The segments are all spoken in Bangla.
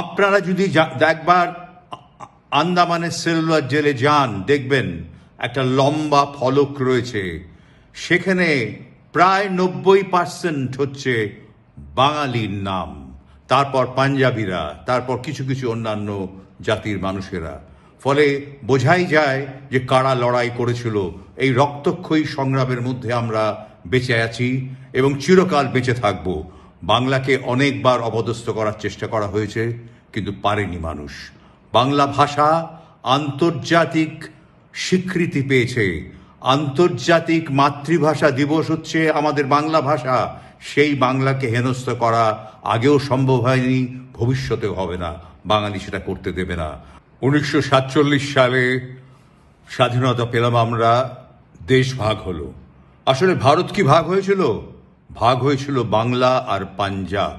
আপনারা যদি একবার আন্দামানের সেলুলার জেলে যান, দেখবেন একটা লম্বা ফলক রয়েছে। সেখানে প্রায় নব্বই পার্সেন্ট হচ্ছে বাঙালির নাম, তারপর পাঞ্জাবিরা, তারপর কিছু কিছু অন্যান্য জাতির মানুষেরা। ফলে বোঝাই যায় যে কারা লড়াই করেছিল। এই রক্তক্ষয়ী সংগ্রামের মধ্যে আমরা বেঁচে আছি এবং চিরকাল বেঁচে থাকব। বাংলাকে অনেকবার অপদস্থ করার চেষ্টা করা হয়েছে, কিন্তু পারেনি মানুষ। বাংলা ভাষা আন্তর্জাতিক স্বীকৃতি পেয়েছে। আন্তর্জাতিক মাতৃভাষা দিবস হচ্ছে আমাদের বাংলা ভাষা। সেই বাংলাকে হেনস্থ করা আগেও সম্ভব হয়নি, ভবিষ্যতেও হবে না। বাঙালি সেটা করতে দেবে না। উনিশশো সাতচল্লিশ সালে স্বাধীনতা পেলাম আমরা, দেশ ভাগ হলো। আসলে ভারত কি ভাগ হয়েছিল? ভাগ হয়েছিল বাংলা আর পাঞ্জাব।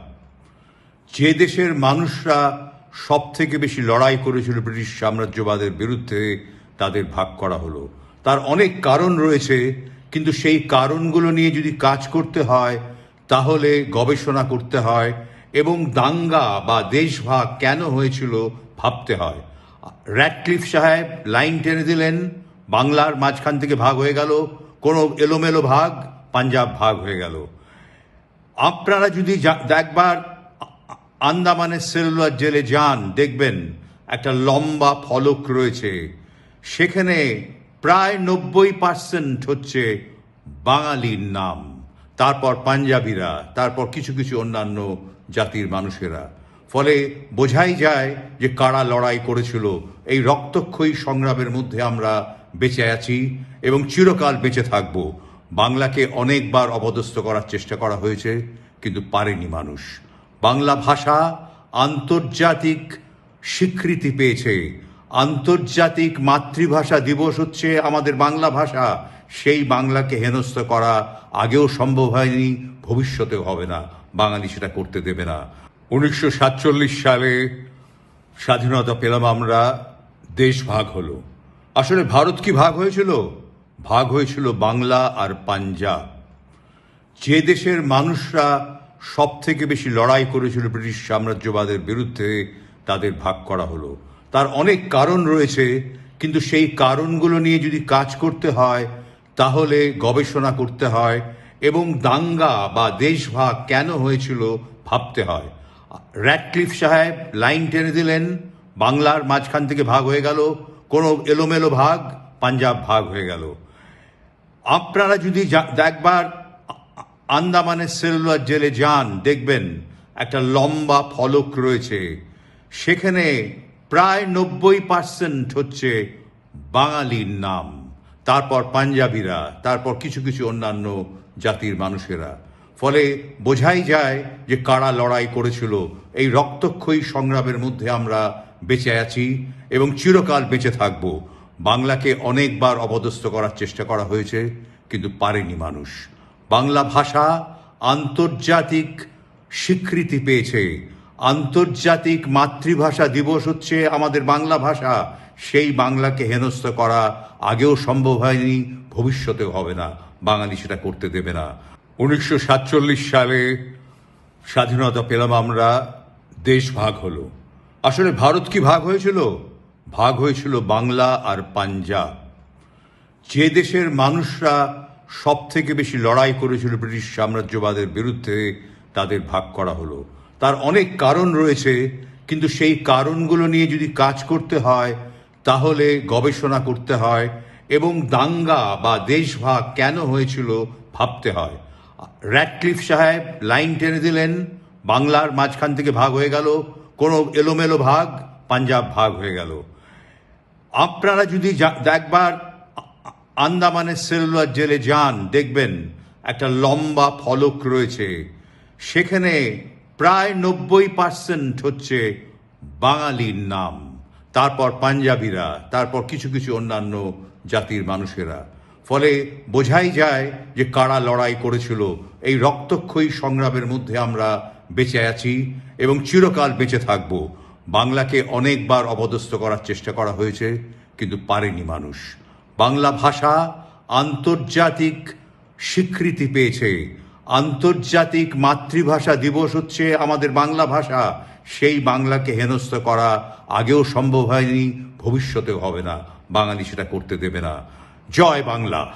যে দেশের মানুষরা সব থেকে বেশি লড়াই করেছিল ব্রিটিশ সাম্রাজ্যবাদের বিরুদ্ধে, তাদের ভাগ করা হলো। তার অনেক কারণ রয়েছে, কিন্তু সেই কারণগুলো নিয়ে যদি কাজ করতে হয়, তাহলে গবেষণা করতে হয় এবং দাঙ্গা বা দেশভাগ কেন হয়েছিল ভাবতে হয়। র্যাডক্লিফ সাহেব লাইন টেনে দিলেন, বাংলার মাঝখান থেকে ভাগ হয়ে গেল, কোনো এলোমেলো ভাগ পাঞ্জাব ভাগ হয়ে গেল। আপনারা যদি একবার আন্দামানের সেলুলার জেলে যান, দেখবেন একটা লম্বা ফলক রয়েছে। সেখানে প্রায় নব্বই পার্সেন্ট হচ্ছে বাঙালির নাম, তারপর পাঞ্জাবিরা, তারপর কিছু কিছু অন্যান্য জাতির মানুষেরা। ফলে বোঝাই যায় যে কারা লড়াই করেছিল। এই রক্তক্ষয়ী সংগ্রামের মধ্যে আমরা বেঁচে আছি এবং চিরকাল বেঁচে থাকব। বাংলাকে অনেকবার অপদস্থ করার চেষ্টা করা হয়েছে, কিন্তু পারেনি মানুষ। বাংলা ভাষা আন্তর্জাতিক স্বীকৃতি পেয়েছে। আন্তর্জাতিক মাতৃভাষা দিবস হচ্ছে আমাদের বাংলা ভাষা। সেই বাংলাকে হেনস্থ করা আগেও সম্ভব হয়নি, ভবিষ্যতেও হবে না। বাঙালি সেটা করতে দেবে না। উনিশশো সাতচল্লিশ সালে স্বাধীনতা পেলাম আমরা, দেশ ভাগ হলো। আসলে ভারত কি ভাগ হয়েছিল? ভাগ হয়েছিল বাংলা আর পাঞ্জাব। যে দেশের মানুষরা সব থেকে বেশি লড়াই করেছিল ব্রিটিশ সাম্রাজ্যবাদের বিরুদ্ধে, তাদের ভাগ করা হলো। তার অনেক কারণ রয়েছে, কিন্তু সেই কারণগুলো নিয়ে যদি কাজ করতে হয়, তাহলে গবেষণা করতে হয় এবং দাঙ্গা বা দেশভাগ কেন হয়েছিল ভাবতে হয়। র্যাটক্লিফ সাহেব লাইন টেনে দিলেন, বাংলার মাঝখান থেকে ভাগ হয়ে গেল, কোনো এলোমেলো ভাগ পাঞ্জাব ভাগ হয়ে গেল। আপনারা যদি একবার আন্দামানের সেলুলার জেলে যান, দেখবেন একটা লম্বা ফলক রয়েছে। সেখানে প্রায় নব্বই পার্সেন্ট হচ্ছে বাঙালির নাম। তারপর পাঞ্জাবিরা, তারপর কিছু কিছু অন্যান্য জাতির মানুষেরা। ফলে বোঝাই যায় যে কারা লড়াই করেছিল। এই রক্তক্ষয়ী সংগ্রামের মধ্যে আমরা বেঁচে আছি এবং চিরকাল বেঁচে থাকব। বাংলাকে অনেকবার অপদস্থ করার চেষ্টা করা হয়েছে, কিন্তু পারেনি মানুষ। বাংলা ভাষা আন্তর্জাতিক স্বীকৃতি পেয়েছে। আন্তর্জাতিক মাতৃভাষা দিবস হচ্ছে আমাদের বাংলা ভাষা। সেই বাংলাকে হেনস্থ করা আগেও সম্ভব হয়নি, ভবিষ্যতেও হবে না। বাঙালি সেটা করতে দেবে না। উনিশশো সাতচল্লিশ সালে স্বাধীনতা পেলাম আমরা, দেশ ভাগ হলো। আসলে ভারত কি ভাগ হয়েছিল? ভাগ হয়েছিল বাংলা আর পাঞ্জাব। যে দেশের মানুষরা সব থেকে বেশি লড়াই করেছিল ব্রিটিশ সাম্রাজ্যবাদের বিরুদ্ধে, তাদের ভাগ করা হলো। তার অনেক কারণ রয়েছে, কিন্তু সেই কারণগুলো নিয়ে যদি কাজ করতে হয়, তাহলে গবেষণা করতে হয় এবং দাঙ্গা বা দেশভাগ কেন হয়েছিল ভাবতে হয়। র্যাডক্লিফ সাহেব লাইন টেনে দিলেন, বাংলার মাঝখান থেকে ভাগ হয়ে গেল, কোনো এলোমেলো ভাগ পাঞ্জাব ভাগ হয়ে গেল। আপনারা যদি একবার আন্দামানের সেলুলার জেলে যান, দেখবেন একটা লম্বা ফলক রয়েছে। সেখানে প্রায় নব্বই পার্সেন্ট হচ্ছে বাঙালির নাম, তারপর পাঞ্জাবিরা, তারপর কিছু কিছু অন্যান্য জাতির মানুষেরা। ফলে বোঝাই যায় যে কারা লড়াই করেছিল। এই রক্তক্ষয়ী সংগ্রামের মধ্যে আমরা বেঁচে আছি এবং চিরকাল বেঁচে থাকব। বাংলাকে অনেকবার অপদস্থ করার চেষ্টা করা হয়েছে, কিন্তু পারেনি মানুষ। বাংলা ভাষা আন্তর্জাতিক স্বীকৃতি পেয়েছে। আন্তর্জাতিক মাতৃভাষা দিবস হচ্ছে আমাদের বাংলা ভাষা। সেই বাংলাকে হেনস্থ করা আগেও সম্ভব হয়নি, ভবিষ্যতেও হবে না। বাঙালি সেটা করতে দেবে না। জয় বাংলা।